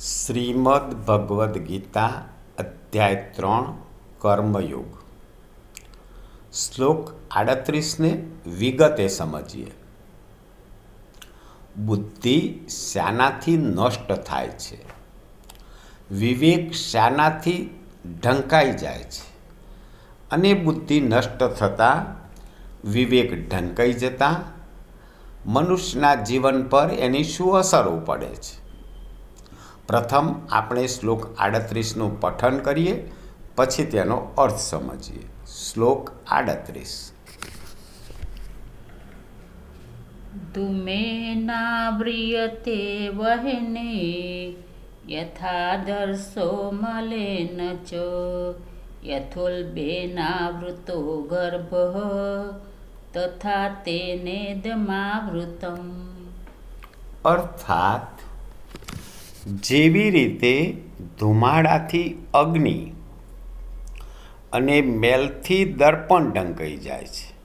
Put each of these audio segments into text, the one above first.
શ્રીમદ ભગવદ્ ગીતા અધ્યાય ત્રણ, કર્મયોગ. શ્લોક આડત્રીસને વિગતે સમજીએ. બુદ્ધિ શાનાથી નષ્ટ થાય છે. વિવેક શાનાથી ઢંકાઈ જાય છે. અને બુદ્ધિ નષ્ટ થતાં વિવેક ઢંકાઈ જતાં મનુષ્યના જીવન પર એની શું અસરો પડે છે? પ્રથમ આપણે શ્લોક આડત્રીસનું પઠન કરીએ પછી તેનો અર્થ સમજીએ. શ્લોક આડત્રીસ. ધૂમેનાવ્રિયતે વહને યથા દર્શો મલેન ચ યથોલ્બેનાવૃતો ગર્ભ તથા તેને દમાવૃતમ. અર્થાત જેવી રીતે ધુમાડાથી અગ્નિ અને મેલથી દર્પણ ઢંકાઈ જાય છે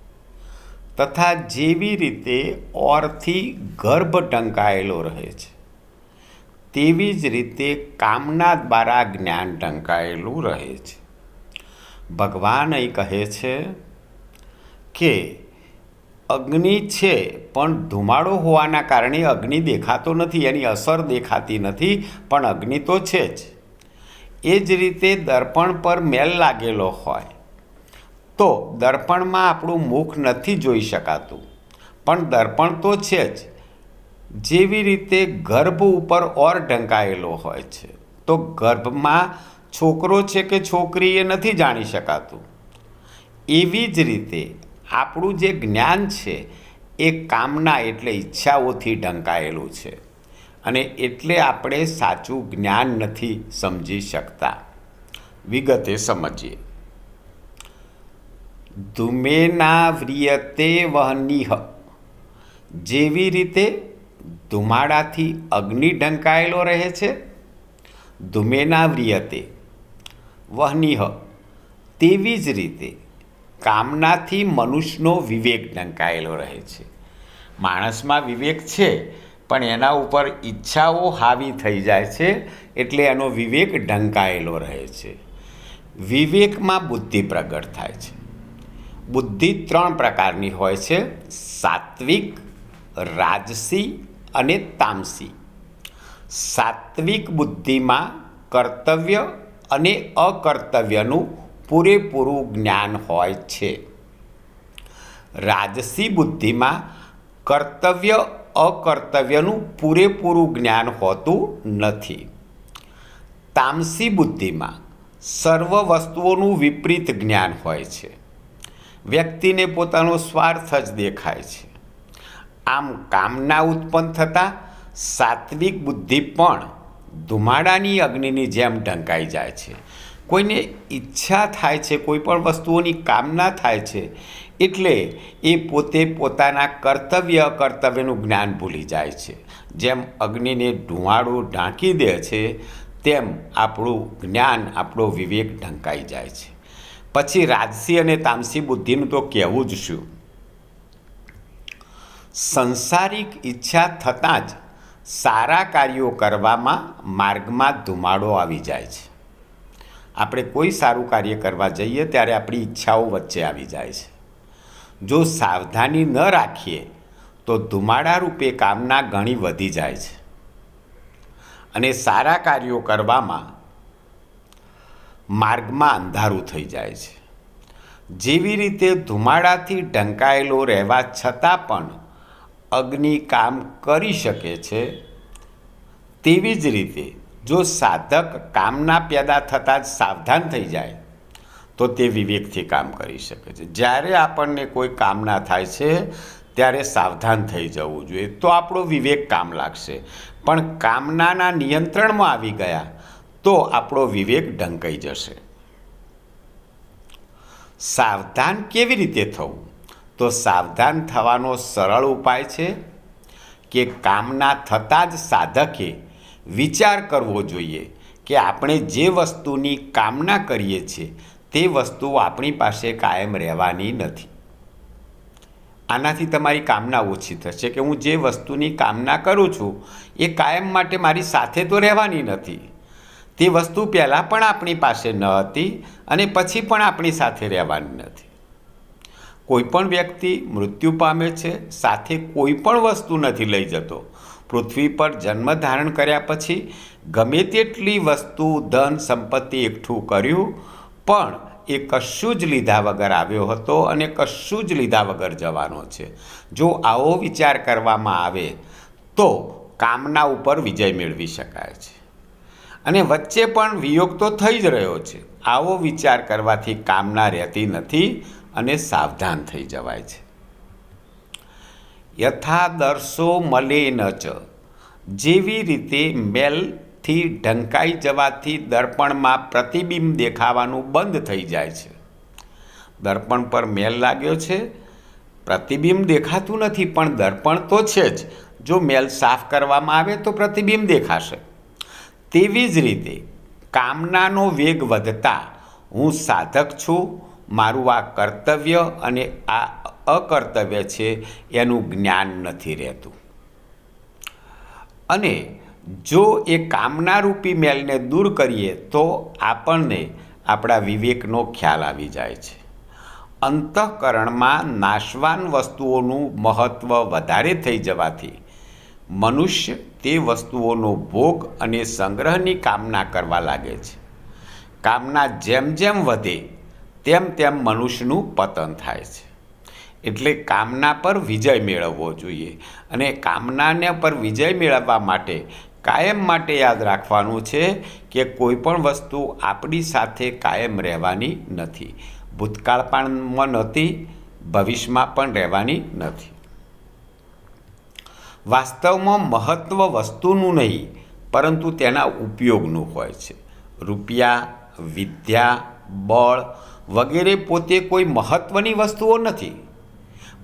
તથા જેવી રીતે ઓરથી ગર્ભ ઢંકાયેલો રહે છે, તેવી જ રીતે કામના દ્વારા જ્ઞાન ઢંકાયેલું રહે છે. ભગવાન અહીં કહે છે કે અગ્નિ છે, પણ ધુમાડો હોવાના કારણે અગ્નિ દેખાતો નથી એની અસર દેખાતી નથી, પણ અગ્નિ તો છે જ. એ જ રીતે દર્પણ પર મેલ લાગેલો હોય. તો દર્પણમાં આપણું મુખ નથી જોઈ શકાતું, પણ દર્પણ તો છે જ. જેવી રીતે ગર્ભ ઉપર ઓર ઢંકાયેલો હોય છે, તો ગર્ભમાં છોકરો છે કે છોકરી એ નથી જાણી શકાતું. એવી જ રીતે આપણું જે જ્ઞાન છે, એ કામના એટલે ઈચ્છાઓથી ઢંકાયેલું છે. અને એટલે આપણે સાચું જ્ઞાન નથી સમજી શકતા. વિગતે સમજીએ. ધુમેના વ્રિયતે વહનિહ. જેવી રીતે ધુમાડાથી અગ્નિ ઢંકાયેલો રહે છે, ધુમેના વ્રિયતે વહનિહ, તેવી જ રીતે કામનાથી મનુષ્યનો વિવેક ઢંકાયેલો રહે છે. માણસમાં વિવેક છે, પણ એના ઉપર ઈચ્છાઓ હાવી થઈ જાય છે, એટલે એનો વિવેક ઢંકાયેલો રહે છે. વિવેકમાં બુદ્ધિ પ્રગટ થાય છે. બુદ્ધિ ત્રણ પ્રકારની હોય છે, સાત્વિક, રાજસી અને તામસી. સાત્વિક બુદ્ધિમાં કર્તવ્ય અને અકર્તવ્યનું પૂરેપૂરું જ્ઞાન હોય છે. રાજસી બુદ્ધિમાં કર્તવ્ય અકર્તવ્યનું પૂરેપૂરું જ્ઞાન હોતું નથી. તામસી બુદ્ધિમાં સર્વ વસ્તુઓનું વિપરીત જ્ઞાન હોય છે. વ્યક્તિને પોતાનો સ્વાર્થ જ દેખાય છે. આમ કામના ઉત્પન્ન થતાં સાત્વિક બુદ્ધિ પણ ધુમાડાની અગ્નિની જેમ ઢંકાઈ જાય છે. કોઈને ઈચ્છા થાય છે, કોઈ પણ વસ્તુઓની કામના થાય છે, એટલે એ પોતે પોતાના કર્તવ્ય કર્તવ્યનું જ્ઞાન ભૂલી જાય છે. જેમ અગ્નિને ધુમાડું ઢાંકી દે છે, તેમ આપણું જ્ઞાન, આપણો વિવેક ઢંકાઈ જાય છે. પછી રાજસી અને તામસી બુદ્ધિનું તો કહેવું જ શું? સંસારિક ઈચ્છા થતાં જ સારા કાર્યો કરવામાં માર્ગમાં ધુમાડો આવી જાય છે. આપણે કોઈ સારું કાર્ય કરવા જઈએ ત્યારે આપણી ઈચ્છાઓ વચ્ચે આવી જાય છે. જો સાવધાની ન રાખીએ, તો ધુમાડા રૂપે કામના ઘણી વધી જાય છે. અને સારા કાર્યો કરવામાં માર્ગમાં અંધારું થઈ જાય છે. જેવી રીતે ધુમાડાથી ઢંકાયેલો રહેવા છતાં પણ અગ્નિ કામ કરી શકે છે, તેવી જ રીતે જો સાધક કામના પેદા થતાં જ સાવધાન થઈ જાય, તો તે વિવેકથી કામ કરી શકે છે. જ્યારે આપણને કોઈ કામના થાય છે, ત્યારે સાવધાન થઈ જવું જોઈએ. તો આપણો વિવેક કામ લાગશે. પણ કામનાના નિયંત્રણમાં આવી ગયા, તો આપણો વિવેક ઢંકાઈ જશે. સાવધાન કેવી રીતે થવું? તો સાવધાન થવાનો સરળ ઉપાય છે કે કામના થતાં જ સાધકે વિચાર કરવો જોઈએ કે આપણે જે વસ્તુની કામના કરીએ છીએ, તે વસ્તુ આપણી પાસે કાયમ રહેવાની નથી. આનાથી તમારી કામના ઓછી થશે કે હું જે વસ્તુની કામના કરું છું, એ કાયમ માટે મારી સાથે તો રહેવાની નથી. તે વસ્તુ પહેલાં પણ આપણી પાસે ન હતી અને પછી પણ આપણી સાથે રહેવાની નથી. કોઈ પણ વ્યક્તિ મૃત્યુ પામે છે, સાથે કોઈ પણ વસ્તુ નથી લઈ જતો. પૃથ્વી પર જન્મ ધારણ કર્યા પછી ગમે તેટલી વસ્તુ, ધન, સંપત્તિ એકઠું કર્યું, પણ એ કશું જ લીધા વગર આવ્યો હતો અને કશું જ લીધા વગર જવાનો છે. જો આવો વિચાર કરવામાં આવે, તો કામના ઉપર વિજય મેળવી શકાય છે. અને વચ્ચે પણ વિયોગ તો થઈ જ રહ્યો છે. આવો વિચાર કરવાથી કામના રહેતી નથી અને સાવધાન થઈ જવાય છે. યથા મલે ન ચ જેવી રીતે મેલથી ઢંકાઈ જવાથી દર્પણમાં પ્રતિબિંબ દેખાવાનું બંધ થઈ જાય છે. દર્પણ પર મેલ લાગ્યો છે. પ્રતિબિંબ દેખાતું નથી, પણ દર્પણ તો છે જ. જો મેલ સાફ કરવામાં આવે તો પ્રતિબિંબ દેખાશે. તેવી જ રીતે કામનાનો વેગ વધતા હું સાધક છું. મારું આ કર્તવ્ય અને આ અકર્તવ્ય છે, એનું જ્ઞાન નથી રહેતું. અને જો એ કામનારૂપી મેલને દૂર કરીએ તો આપણને આપણા વિવેકનો ખ્યાલ આવી જાય છે. અંતઃકરણમાં નાશવાન વસ્તુઓનું મહત્ત્વ વધારે થઈ જવાથી મનુષ્ય તે વસ્તુઓનો ભોગ અને સંગ્રહની કામના કરવા લાગે છે. કામના જેમ જેમ વધે, તેમ તેમ મનુષ્યનું પતન થાય છે. એટલે કામના પર વિજય મેળવવો જોઈએ અને કામનાને પર વિજય મેળવવા માટે કાયમ માટે યાદ રાખવાનું છે કે કોઈ પણ વસ્તુ આપણી સાથે કાયમ રહેવાની નથી. ભૂતકાળ પણ નહોતી ભવિષ્યમાં પણ રહેવાની નથી. વાસ્તવમાં મહત્ત્વ વસ્તુનું નહીં, પરંતુ તેના ઉપયોગનું હોય છે. રૂપિયા, વિદ્યા, બળ વગેરે પોતે કોઈ મહત્ત્વની વસ્તુઓ નથી.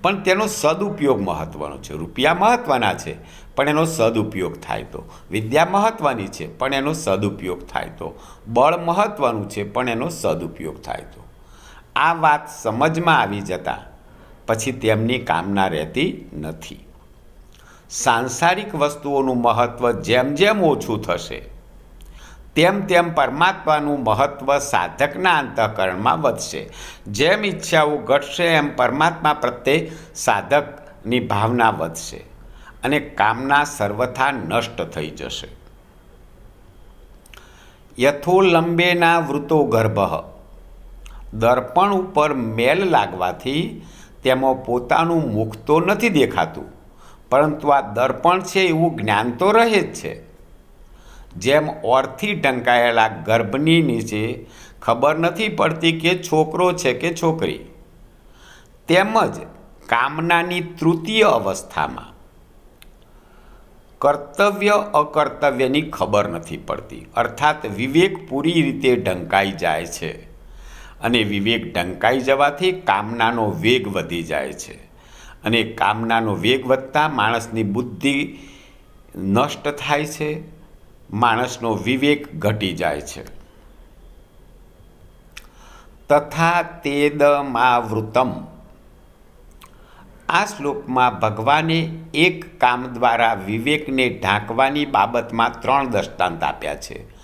પણ તેનો સદુપયોગ મહત્ત્વનો છે. રૂપિયા મહત્ત્વના છે, પણ એનો સદુપયોગ થાય તો. વિદ્યા મહત્ત્વની છે, પણ એનો સદુપયોગ થાય તો. બળ મહત્ત્વનું છે, પણ એનો સદુપયોગ થાય તો. આ વાત સમજમાં આવી જતાં પછી તેમની કામના રહેતી નથી. સાંસારિક વસ્તુઓનું મહત્ત્વ જેમ જેમ ઓછું થશે તેમ તેમ પરમાત્માનું મહત્ત્વ સાધકના અંતઃકરણમાં વધશે. જેમ ઈચ્છાઓ ઘટશે, એમ પરમાત્મા પ્રત્યે સાધકની ભાવના વધશે અને કામના સર્વથા નષ્ટ થઈ જશે. યથોલંબેના વૃતો ગર્ભ. દર્પણ ઉપર મેલ લાગવાથી તેમાં પોતાનું મુખ તો નથી દેખાતું, પરંતુ આ દર્પણ છે એવું જ્ઞાન તો રહે જ છે. જેમ ઓરથી ઢંકાયેલા ગર્ભની નીચે ખબર નથી પડતી કે છોકરો છે કે છોકરી. તેમજ કામનાની તૃતીય અવસ્થામાં. કર્તવ્ય અકર્તવ્યની ખબર નથી પડતી. અર્થાત વિવેક પૂરી રીતે ઢંકાઈ જાય છે. અને વિવેક ઢંકાઈ જવાથી કામનાનો વેગ વધી જાય છે. અને કામનાનો વેગ વધતા માણસની બુદ્ધિ નષ્ટ થાય છે. માણસનો વિવેક ઘટી જાય છે. તથા તેદમાવૃતમ. આ શ્લોકમાં ભગવાને એક કામ દ્વારા વિવેકને ઢાંકવાની બાબતમાં ત્રણ દ્રષ્ટાંત આપ્યા છે.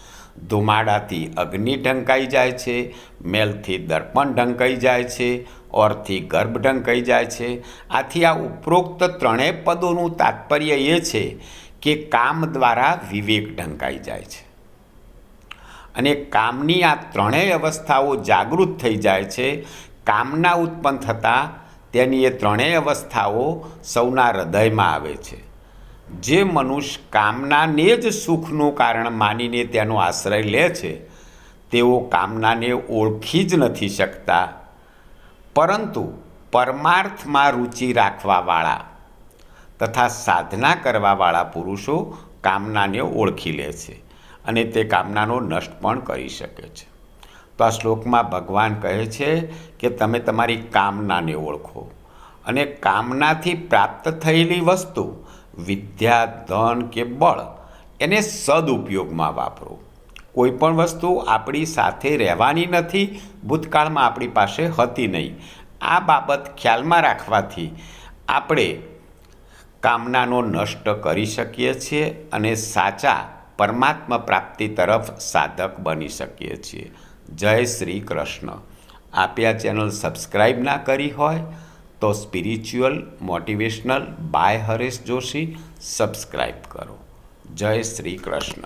ધુમાડાથી અગ્નિ ઢંકાઈ જાય છે, મેલથી દર્પણ ઢંકાઈ જાય છે, ઓરથી ગર્ભ ઢંકાઈ જાય છે. આથી આ ઉપરોક્ત ત્રણેય પદોનું તાત્પર્ય એ છે કે કામ દ્વારા વિવેક ઢંકાઈ જાય છે. અને કામની આ ત્રણેય અવસ્થાઓ જાગૃત થઈ જાય છે. કામના ઉત્પન્ન થતાં તેની એ ત્રણેય અવસ્થાઓ સૌના હૃદયમાં આવે છે. જે મનુષ્ય કામનાને જ સુખનું કારણ માનીને તેનો આશ્રય લે છે, તેઓ કામનાને ઓળખી જ નથી શકતા. પરંતુ પરમાર્થમાં રુચિ રાખવાવાળા તથા સાધના કરવાવાળા પુરુષો કામનાને ઓળખી લે છે અને તે કામનાનો નષ્ટ પણ કરી શકે છે. તો આ શ્લોકમાં ભગવાન કહે છે કે તમે તમારી કામનાને ઓળખો અને કામનાથી પ્રાપ્ત થયેલી વસ્તુ, વિદ્યા, ધન કે બળ, એને સદુપયોગમાં વાપરો. કોઈ પણ વસ્તુ આપણી સાથે રહેવાની નથી, ભૂતકાળમાં આપણી પાસે હતી નહીં. આ બાબત ખ્યાલમાં રાખવાથી આપણે કામનાનો નષ્ટ કરી શકીએ છીએ અને સાચા પરમાત્મા પ્રાપ્તિ તરફ સાધક બની શકીએ છીએ. જય શ્રી કૃષ્ણ. આપે આ ચેનલ સબસ્ક્રાઈબ ના કરી હોય તો spiritual motivational by Haresh Joshi subscribe કરો. જય શ્રી કૃષ્ણ.